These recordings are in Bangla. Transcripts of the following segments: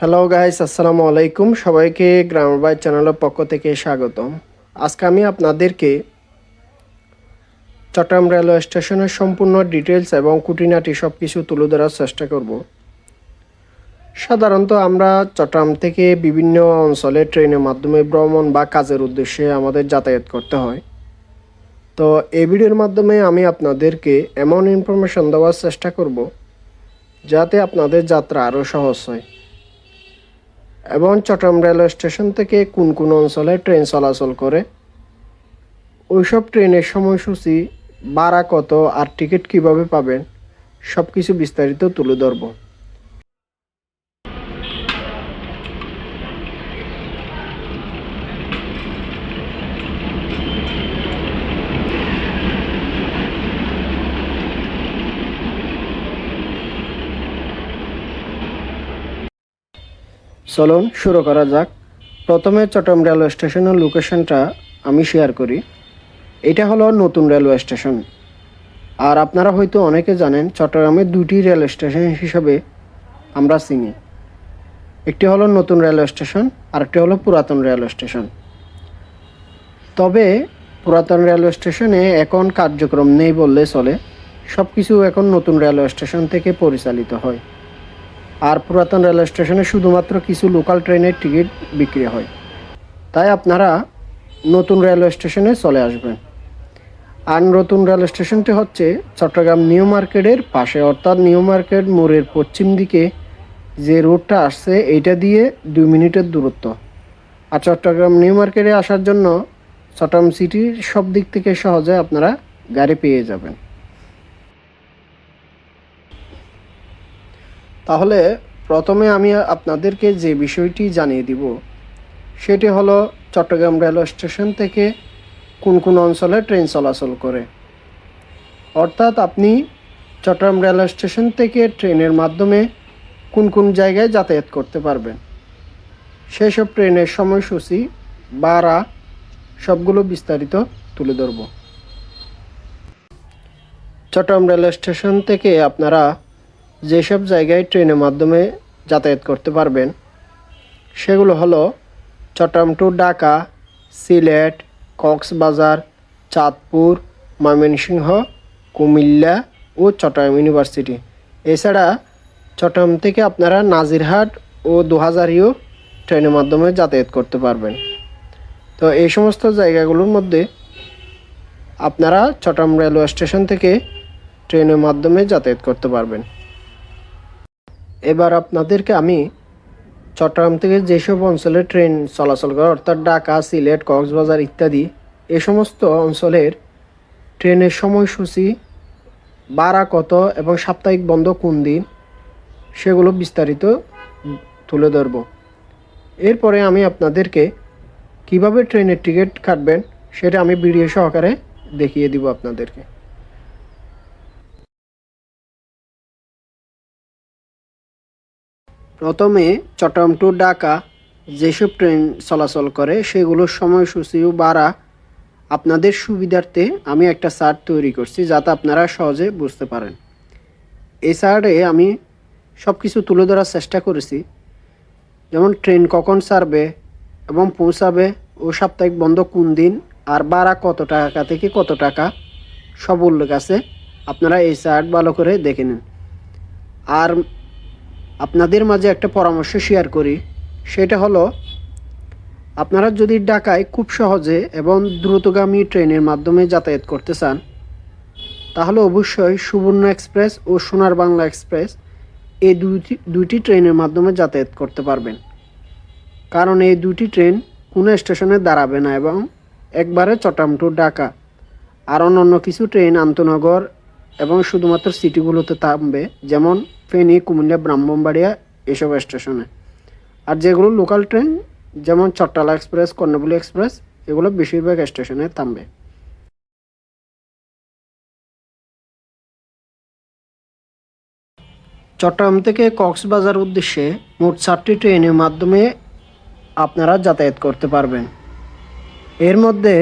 হ্যালো গাইস আসসালামু আলাইকুম সবাইকে গ্রামের বাই চ্যানেলের পক্ষ থেকে স্বাগতম। আজকে আমি আপনাদেরকে চট্টগ্রাম রেলওয়ে স্টেশনের সম্পূর্ণ ডিটেলস এবং কুটিনাটি সব কিছু তুলে ধরার চেষ্টা করব। সাধারণত আমরা চট্টগ্রাম থেকে বিভিন্ন অঞ্চলে ট্রেনের মাধ্যমে ভ্রমণ বা কাজের উদ্দেশ্যে আমাদের যাতায়াত করতে হয়। তো এই ভিডিওর মাধ্যমে আমি আপনাদেরকে এমন ইনফরমেশন দেওয়ার চেষ্টা করব, যাতে আপনাদের যাত্রা আরও সহজ হয়। এবং চট্টগ্রাম রেলওয়ে স্টেশন থেকে কোন কোন অঞ্চলে ট্রেন চলাচল করে? ওইসব ট্রেনের সময়সূচি বাড়া কত আর টিকিট কীভাবে পাবেন? সব কিছু বিস্তারিত তুলে ধরব। চলুন শুরু করা যাক। প্রথমে চট্টগ্রাম রেলওয়ে স্টেশনের লোকেশনটা আমি শেয়ার করি। এটা হলো নতুন রেলওয়ে স্টেশন। আর আপনারা হয়তো অনেকে জানেন, চট্টগ্রামে দুটি রেল স্টেশন হিসাবে আমরা চিনি। একটি হলো নতুন রেলওয়ে স্টেশন আর একটি হলো পুরাতন রেলওয়ে স্টেশন। তবে পুরাতন রেলওয়ে স্টেশনে এখন কার্যক্রম নেই বললে চলে। সব কিছু এখন নতুন রেলওয়ে স্টেশন থেকে পরিচালিত হয়। আর পুরাতন রেল স্টেশনে শুধুমাত্র কিছু লোকাল ট্রেনের টিকিট বিক্রি হয়। তাই আপনারা নতুন রেলওয়ে স্টেশনে চলে আসবেন। আর নতুন রেল স্টেশনটি হচ্ছে চট্টগ্রাম নিউ মার্কেটের পাশে, অর্থাৎ নিউ মার্কেট মোড়ের পশ্চিম দিকে যে রোডটা আসছে, এইটা দিয়ে দুই মিনিটের দূরত্ব। আর চট্টগ্রাম নিউ মার্কেটে আসার জন্য চট্টগ্রাম সিটির সব দিক থেকে সহজে আপনারা গাড়ি পেয়ে যাবেন। তাহলে প্রথমে আমি আপনাদেরকে যে বিষয়টি জানিয়ে দিব, সেটি হলো চট্টগ্রাম রেলওয়ে স্টেশন থেকে কোন কোন অঞ্চলে ট্রেন চলাচল করে। অর্থাৎ আপনি চট্টগ্রাম রেলওয়ে স্টেশন থেকে ট্রেনের মাধ্যমে কোন কোন জায়গায় যাতায়াত করতে পারবেন। সেসব ট্রেনের সময়সূচি, ভাড়া, সবগুলো বিস্তারিত তুলে ধরব। চট্টগ্রাম রেলওয়ে স্টেশন থেকে আপনারা যেসব জায়গায় ট্রেনের মাধ্যমে যাতায়াত করতে পারবেন, সেগুলো হলো চট্টগ্রাম টু ঢাকা, সিলেট, কক্সবাজার, চাঁদপুর, ময়মনসিংহ, কুমিল্লা ও চট্টগ্রাম ইউনিভার্সিটি। এছাড়া চট্টগ্রাম থেকে আপনারা নাজিরহাট ও দুহাজারিও ট্রেনের মাধ্যমে যাতায়াত করতে পারবেন। তো এই সমস্ত জায়গাগুলোর মধ্যে আপনারা চট্টগ্রাম রেলওয়ে স্টেশন থেকে ট্রেনের মাধ্যমে যাতায়াত করতে পারবেন। এবার আপনাদেরকে আমি চট্টগ্রাম থেকে যেসব অঞ্চলে ট্রেন চলাচল করে, অর্থাৎ ঢাকা, সিলেট, কক্সবাজার ইত্যাদি, এ সমস্ত অঞ্চলের ট্রেনের সময়সূচি ভাড়া কত এবং সাপ্তাহিক বন্ধ কোন দিন, সেগুলো বিস্তারিত তুলে ধরব। এরপরে আমি আপনাদেরকে কীভাবে ট্রেনের টিকিট কাটবেন, সেটা আমি ভিডিও সহকারে দেখিয়ে দিব আপনাদেরকে। প্রথমে চট্টগ্রাম টু ঢাকা যেসব ট্রেন চলাচল করে, সেগুলোর সময়সূচি ও ভাড়া আপনাদের সুবিধার্থে আমি একটা চার্ট তৈরি করছি, যাতে আপনারা সহজে বুঝতে পারেন। এই চার্টে আমি সব কিছু তুলে ধরার চেষ্টা করেছি। যেমন ট্রেন কখন ছাড়বে এবং পৌঁছাবে ও সাপ্তাহিক বন্ধ কোন দিন আর ভাড়া কত টাকা থেকে কত টাকা, সব উল্লেখ আছে। আপনারা এই চার্ট ভালো করে দেখে নিন। আর আপনাদের মাঝে একটা পরামর্শ শেয়ার করি। সেটা হলো, আপনারা যদি ঢাকায় খুব সহজে এবং দ্রুতগামী ট্রেনের মাধ্যমে যাতায়াত করতে চান, তাহলে অবশ্যই সুবর্ণ এক্সপ্রেস ও সোনার বাংলা এক্সপ্রেস এই দুইটি দুইটি ট্রেনের মাধ্যমে যাতায়াত করতে পারবেন। কারণ এই দুটি ট্রেন কোনো স্টেশনে দাঁড়াবে না এবং একবারে চট্টগ্রাম টু ঢাকা আর অন্যান্য কিছু ট্রেন, আন্তনগর এবং শুধুমাত্র সিটিগুলোতে থামবে, যেমন ফেনী, কুমিল্লা, ব্রাহ্মণবাড়িয়া এসব স্টেশনে। আর যেগুলো লোকাল ট্রেন যেমন চট্টালা এক্সপ্রেস কর্ণফুলি এক্সপ্রেস এগুলো বেশিরভাগ স্টেশনে থামবে। চট্টগ্রাম থেকে কক্সবাজার উদ্দেশ্যে মোট চারটি ট্রেনের মাধ্যমে আপনারা যাতায়াত করতে পারবেন। এর মধ্যে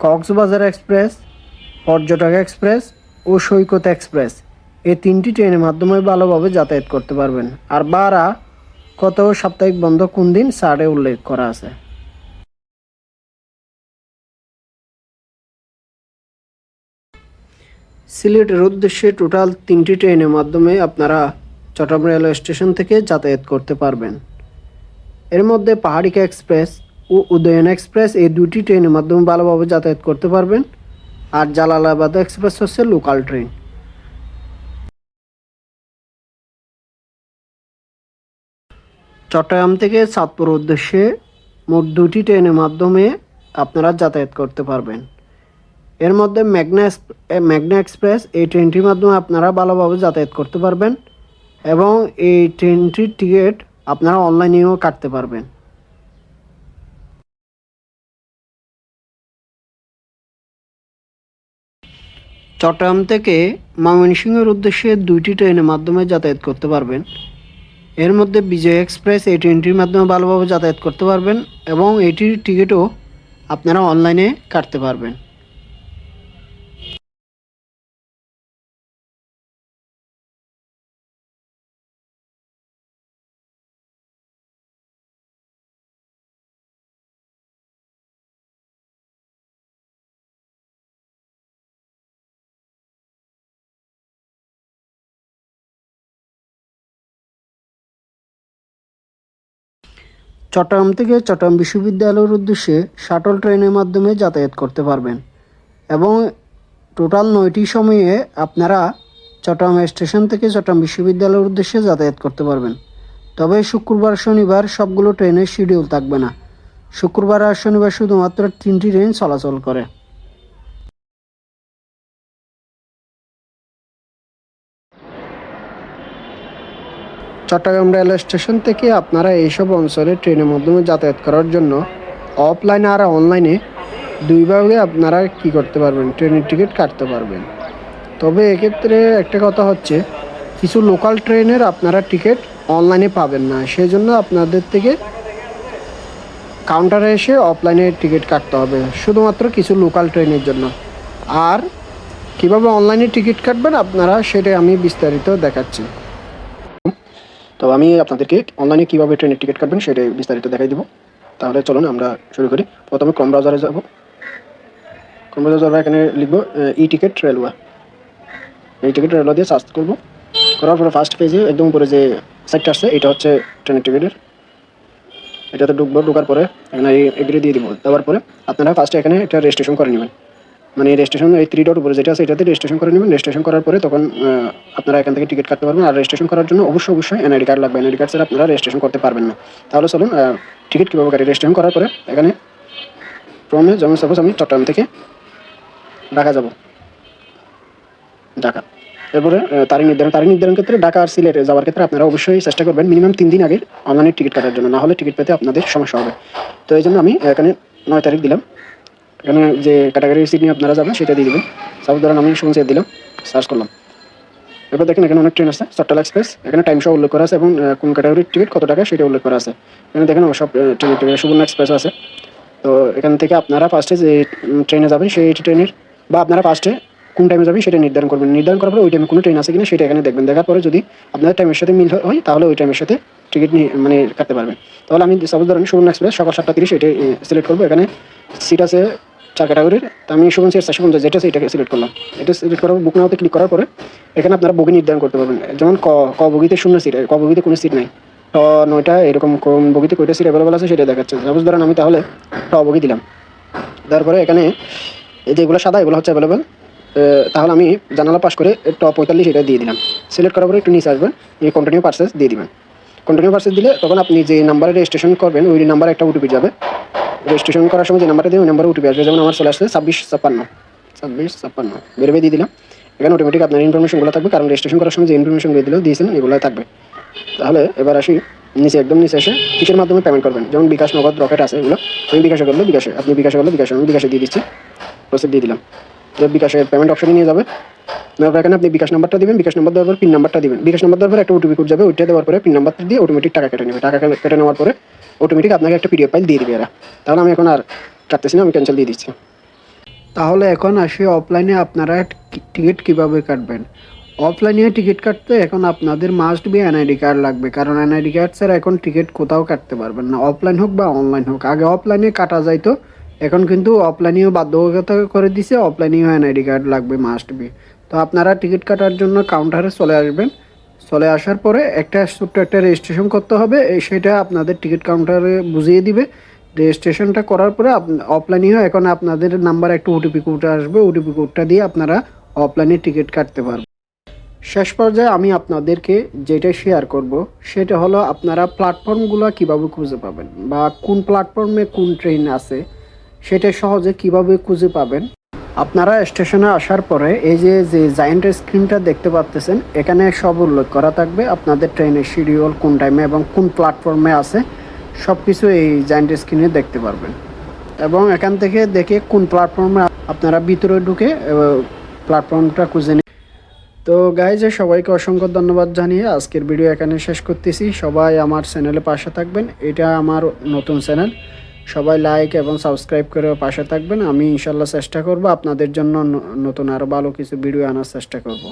কক্সবাজার এক্সপ্রেস পর্যটক এক্সপ্রেস ও সৈকত এক্সপ্রেস এই তিনটি ট্রেনের মাধ্যমে ভালোভাবে যাতায়াত করতে পারবেন। আর বারা কত সাপ্তাহিক বন্ধ কোন দিন সার্টে উল্লেখ করা আছে। সিলেটের উদ্দেশ্যে টোটাল তিনটি ট্রেনের মাধ্যমে আপনারা চট্টগ্রাম রেলওয়ে স্টেশন থেকে যাতায়াত করতে পারবেন। এর মধ্যে পাহাড়িকা এক্সপ্রেস ও উদয়ন এক্সপ্রেস এই দুটি ট্রেনের মাধ্যমে ভালোভাবে যাতায়াত করতে পারবেন। আর জালালাবাদ এক্সপ্রেস হচ্ছে লোকাল ট্রেন। চট্টগ্রাম থেকে চাঁদপুর উদ্দেশ্যে মোট দুটি ট্রেনের মাধ্যমে আপনারা যাতায়াত করতে পারবেন। এর মধ্যে এ, মেঘনা এক্সপ্রেস এই ট্রেনটির মাধ্যমে আপনারা ভালোভাবে যাতায়াত করতে পারবেন এবং এই ট্রেনটির টিকিট আপনারা অনলাইনেও কাটতে পারবেন। চট্টগ্রাম থেকে ময়মনসিংহের উদ্দেশ্যে দুইটি ট্রেনের মাধ্যমে যাতায়াত করতে পারবেন। এর মধ্যে বিজয় এক্সপ্রেস এই ট্রেনটির মাধ্যমে ভালোভাবে যাতায়াত করতে পারবেন এবং এটির টিকিটও আপনারা অনলাইনে কাটতে পারবেন। চট্টগ্রাম থেকে চট্টগ্রাম বিশ্ববিদ্যালয়ের উদ্দেশ্যে শাটল ট্রেনের মাধ্যমে যাতায়াত করতে পারবেন এবং টোটাল নয়টি সময়ে আপনারা চট্টগ্রাম স্টেশন থেকে চট্টগ্রাম বিশ্ববিদ্যালয়ের উদ্দেশ্যে যাতায়াত করতে পারবেন। তবে শুক্রবার, শনিবার সবগুলো ট্রেনের শিডিউল থাকবে না। শুক্রবার আর শনিবার শুধুমাত্র তিনটি ট্রেন চলাচল করে। চট্টগ্রাম রেলওয়ে স্টেশন থেকে আপনারা এইসব অঞ্চলে ট্রেনের মাধ্যমে যাতায়াত করার জন্য অফলাইনে আর অনলাইনে দুইভাবে আপনারা কি করতে পারবেন? ট্রেনের টিকিট কাটতে পারবেন। তবে এক্ষেত্রে একটা কথা হচ্ছে, কিছু লোকাল ট্রেনের আপনারা টিকিট অনলাইনে পাবেন না। সেই জন্য আপনাদের থেকে কাউন্টারে এসে অফলাইনে টিকিট কাটতে হবে। শুধুমাত্র কিছু লোকাল ট্রেনের জন্য। আর কীভাবে অনলাইনে টিকিট কাটবেন আপনারা সেটা আমি বিস্তারিত দেখাচ্ছি। তো আমি আপনাদেরকে অনলাইনে কীভাবে ট্রেনের টিকিট কাটবেন সেটা বিস্তারিত দেখাই দিব। তাহলে চলুন আমরা শুরু করি। প্রথমে ক্রম ব্রাউজারে যাব। ক্রম ব্রাউজারে এখানে লিখব ই টিকিট রেলওয়ে এই টিকিট রেলওয়ে দিয়ে সার্চ করব। করার পরে ফার্স্ট পেজে একদম উপরে যে সাইটটা আসছে এটা হচ্ছে ট্রেনের টিকিটের এটাতে ঢুকবো, ঢোকার পরে এখানে এগ্রি দিয়ে দিব। দেওয়ার পরে আপনারা ফার্স্টে এখানে একটা রেজিস্ট্রেশন করে নেবেন। মানে রেজিস্ট্রেশন এই থ্রি ডট উপরে যেটা আছে, এটাতে রেজিস্ট্রেশন করে নেবেন। রেজিস্ট্রেশন করার পরে তখন আপনারা এখান থেকে টিকিট কাটতে পারবেন। আর রেজিস্ট্রেশন করার জন্য অবশ্যই অবশ্যই এনআইডি কার্ড লাগবে। এনআইডি কার্ড ছাড়া আপনারা রেজিস্ট্রেশন করতে পারবেন না। তাহলে চলুন টিকিট কীভাবে কাটি? রেজিস্ট্রেশন করার পরে এখানে প্রথমে যেমন সাপোজ আমি চট্টগ্রাম থেকে ঢাকা যাব। ঢাকা। এরপরে তারিখ নির্ধারণ তারিখ নির্ধারণ ক্ষেত্রে ঢাকা আর সিলেটে যাওয়ার ক্ষেত্রে আপনারা অবশ্যই চেষ্টা করবেন মিনিমাম তিন দিন আগে অনলাইনে টিকিট কাটার জন্য। না হলে টিকিট পেতে আপনাদের সমস্যা হবে। তো এই জন্য আমি এখানে নয় তারিখ দিলাম। এখানে যে ক্যাটাগরি সিট নিয়ে আপনারা যাবেন, সেটা দিয়ে দেবেন। সাপোজ ধরেন আমি সুমন সেট দিলাম সার্চ করলাম। এরপর দেখেন এখানে অনেক ট্রেন আছে চট্টলা এক্সপ্রেস এখানে টাইম সহ উল্লেখ করা আছে এবং কোন ক্যাটাগরির টিকিট কত টাকা সেটা উল্লেখ করা আছে। এখানে দেখেন সব ট্রেনের টিকিট, সুবর্ণ এক্সপ্রেস আছে। তো এখান থেকে আপনারা ফার্স্টে যে ট্রেনে যাবেন, সেই ট্রেনের বা আপনারা ফার্স্টে কোন টাইমে যাবেন, সেটা নির্ধারণ করবেন। নির্ধারণ করার পরে ওই টাইমে কোনো ট্রেন আছে কিনা, সেটা এখানে দেখবেন। দেখার পরে যদি আপনাদের টাইমের সাথে মিল হয়, তাহলে ওই টাইমের সাথে টিকিট মানে কাটতে পারবেন। তাহলে আমি সাপোজ ধরেন সুবর্ণ এক্সপ্রেস সকাল সাতটা তিরিশ এটাই সিলেক্ট করব। এখানে সিট আছে চার ক্যাটাগরির তো আমি সিট চারশো পঞ্চাশ যেটা এটাকে সিলেক্ট করলাম। এটা সিলেক্ট করার বুক নাওতে ক্লিক করার পরে এখানে আপনারা বগি নির্ধারণ করতে পারবেন। যেমন ক ক বগিতে শূন্য সিট ক বগিতে কোনো সিট নাই। ট, নয়টা, এরকম কোন বগিতে কয়টা সিট অ্যাভেলেবল আছে সেটা দেখাচ্ছে। সাপোজ ধরেন আমি তাহলে ট বগি দিলাম। তারপরে এখানে এই যেগুলো সাদা, এগুলো হচ্ছে অ্যাভেলেবেল তাহলে আমি জানালা পাস করে টপ পঁয়তাল্লিশ এটা দিয়ে দিলাম। সিলেক্ট করার পরে একটু নিচে আসবেন। এই কন্টিনিউ পার্সেস দিয়ে দিবেন। কন্টিনিউ পার্সেস দিলে তখন আপনি যে নাম্বারে রেজিস্ট্রেশন করবেন, ওই নাম্বারে একটা ওটিপি যাবে। রেজিস্ট্রেশন করার সময় যে নাম্বারটা দিয়ে ওই নাম্বারে ওটিপি আসবে। যেমন আমার চলে আসছে ছাব্বিশ ছাপ্পান্ন। ছাব্বিশ ছাপ্পান্ন। বেরোবে দিয়ে দিলাম। এখানে অটোমেটিক আপনার ইনফরমেশনগুলো থাকবে, কারণ রেজিস্ট্রেশন করার সময় যে ইনফরমেশন দিয়ে দিলেও দিয়েছেন এগুলো থাকবে। তাহলে এবার আসি নিচে, একদম নিচে এসে কিসের মাধ্যমে পেমেন্ট করবেন? যেমন বিকাশ নগদ রকেট আছে এগুলো আমি বিকাশে করলে বিকাশে, আপনি বিকাশে করলে বিকাশে, আমি বিকাশে দিয়ে দিচ্ছি। প্রসেস দিয়ে দিলাম। বিকাশের পেমেন্ট অপশনে নিয়ে যাবে। তারপর এখানে আপনি বিকাশ নাম্বারটা দিবেন, বিকাশ নাম্বার দেওয়ার পর পিন নাম্বারটা দিবেন। বিকাশ নাম্বার দেওয়ার পর একটা ওটিপি কোড যাবে, ওইটা দেওয়ার পরে পিন নাম্বারটা দিয়ে অটোমেটিক টাকা কেটে নেবে। টাকা কেটে নেওয়ার পরে অটোমেটিক আপনাকে একটা পিডিএফ ফাইল দিয়ে দিবে এরা। তাহলে আমি এখন আর কাটতেছি না, আমি ক্যান্সেল দিয়ে দিচ্ছি। তাহলে এখন আসি অফলাইনে আপনারা টিকিট কীভাবে কাটবেন? অফলাইনে টিকিট কাটতে এখন আপনাদের মাস্ট বি এনআইডি কার্ড লাগবে। কারণ এনআইডি কার্ড ছাড়া এখন টিকিট কোথাও কাটতে পারবেন না। অফলাইন হোক বা অনলাইন হোক। আগে অফলাইনে কাটা যাইতো এখন কিন্তু অফলাইনেও বাধ্যবাধকতা করে দিছে অফলাইনেও এনআইডি কার্ড লাগবে মাস্ট বি তো আপনারা টিকিট কাটার জন্য কাউন্টারে চলে আসবেন। চলে আসার পরে একটা ছোট্ট একটা রেজিস্ট্রেশন করতে হবে সেটা আপনাদের টিকিট কাউন্টারে বুঝিয়ে দিবে। রেজিস্ট্রেশনটা করার পরে অফলাইনেও এখন আপনাদের নাম্বার একটা ওটিপি কোড আসবে ওটিপি কোডটা দিয়ে আপনারা অফলাইনে টিকিট কাটতে পারবেন। শেষ পর্যায়ে আমি আপনাদেরকে যেটা শেয়ার করব, সেটা হলো আপনারা প্ল্যাটফর্মগুলো কীভাবে খুঁজে পাবেন বা কোন প্ল্যাটফর্মে কোন ট্রেন আছে সেটা সহজে কীভাবে খুঁজে পাবেন? আপনারা স্টেশনে আসার পরে এই যে যে জায়েন্ট স্ক্রিনটা দেখতে পাচ্ছেন এখানে সব উল্লেখ করা থাকবে। আপনাদের ট্রেনের শিডিউল কোন টাইমে এবং কোন প্ল্যাটফর্মে আছে সব কিছু এই জায়েন্ট স্ক্রিনে দেখতে পারবেন। এবং এখান থেকে দেখে কোন প্ল্যাটফর্মে আপনারা ভিতরে ঢুকে প্ল্যাটফর্মটা খুঁজে নিন। তো গাইজে সবাইকে অসংখ্য ধন্যবাদ জানিয়ে আজকের ভিডিও এখানে শেষ করতেছি। সবাই আমার চ্যানেলে পাশে থাকবেন। এটা আমার নতুন চ্যানেল সবাই লাইক এবং সাবস্ক্রাইব করে পাশে থাকবেন। আমি ইনশাল্লাহ চেষ্টা করব আপনাদের জন্য নতুন আরও ভালো কিছু ভিডিও আনার চেষ্টা করব।